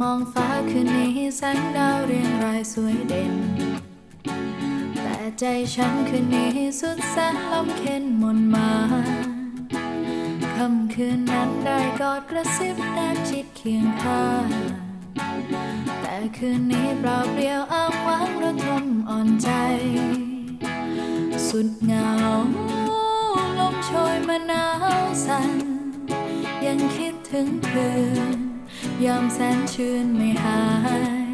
มองฟ้าคืนนี้แสงดาวเรียงรายสวยเด่น แต่ใจฉันคืนนี้สุดแสนลำเค็นมนมาค่ำคืนนั้นได้กอดกระซิบแนบชิดเคียงข้างแต่คืนนี้เปล่าเปลี่ยวอ้างว้างระทมอ่อนใจ สุดเหงา ลมโชยมาหนาวสั่นยังคิดถึงคืน ยามแสนชื่นไม่หาย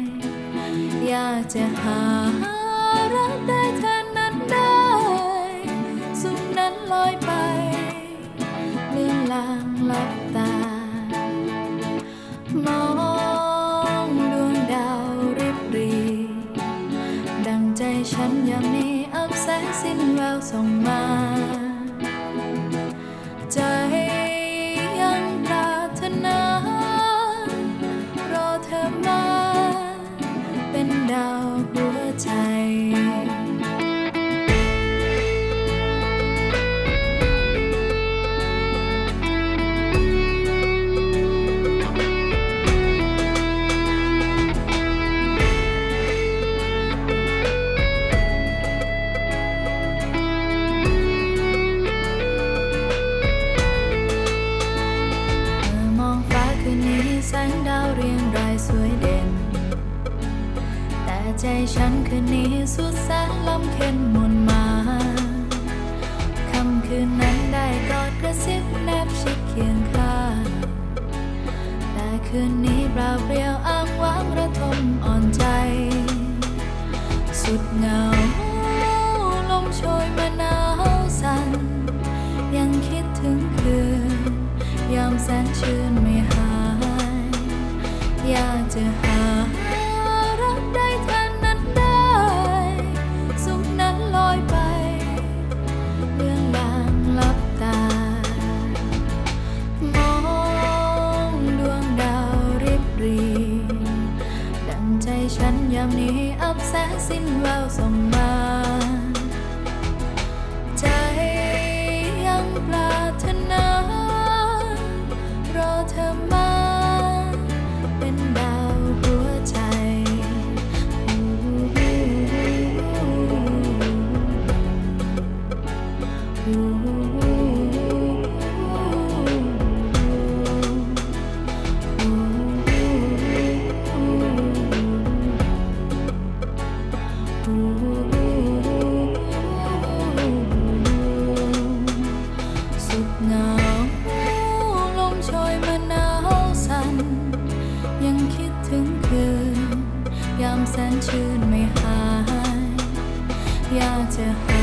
อยากจะหารักได้แทนนั้นได้ สุขนั้นลอยไปเลื่อนลางลับตา มองดวงดาวริบรี ดังใจฉันยามนี้อับแสงสิ้นแววส่องมา แสงดาวเรียงรายสวยเด่น แต่ใจฉันคืนนี้สุดแสนลำเค็นมนมาคำคืนนั้นได้กอดกระซิบแนบชิดเคียงข้างแต่คืนนี้เปล่าเปลี่ยวอ้างว้างระทมอ่อนใจ สุดเหงาลมโชยมาหนาวสั่นยังคิดถึงคืนยามแสนชื่น จะหารักได้แทนนั้นได้ สุขนั้นลอยไป เรื่องลางลับตา มองดวงดาวริบหรีดังใจฉันยามนี้อับแสงสิ้นแววส่องมา ยามแสนชื่นไม่หาย อยากจะหา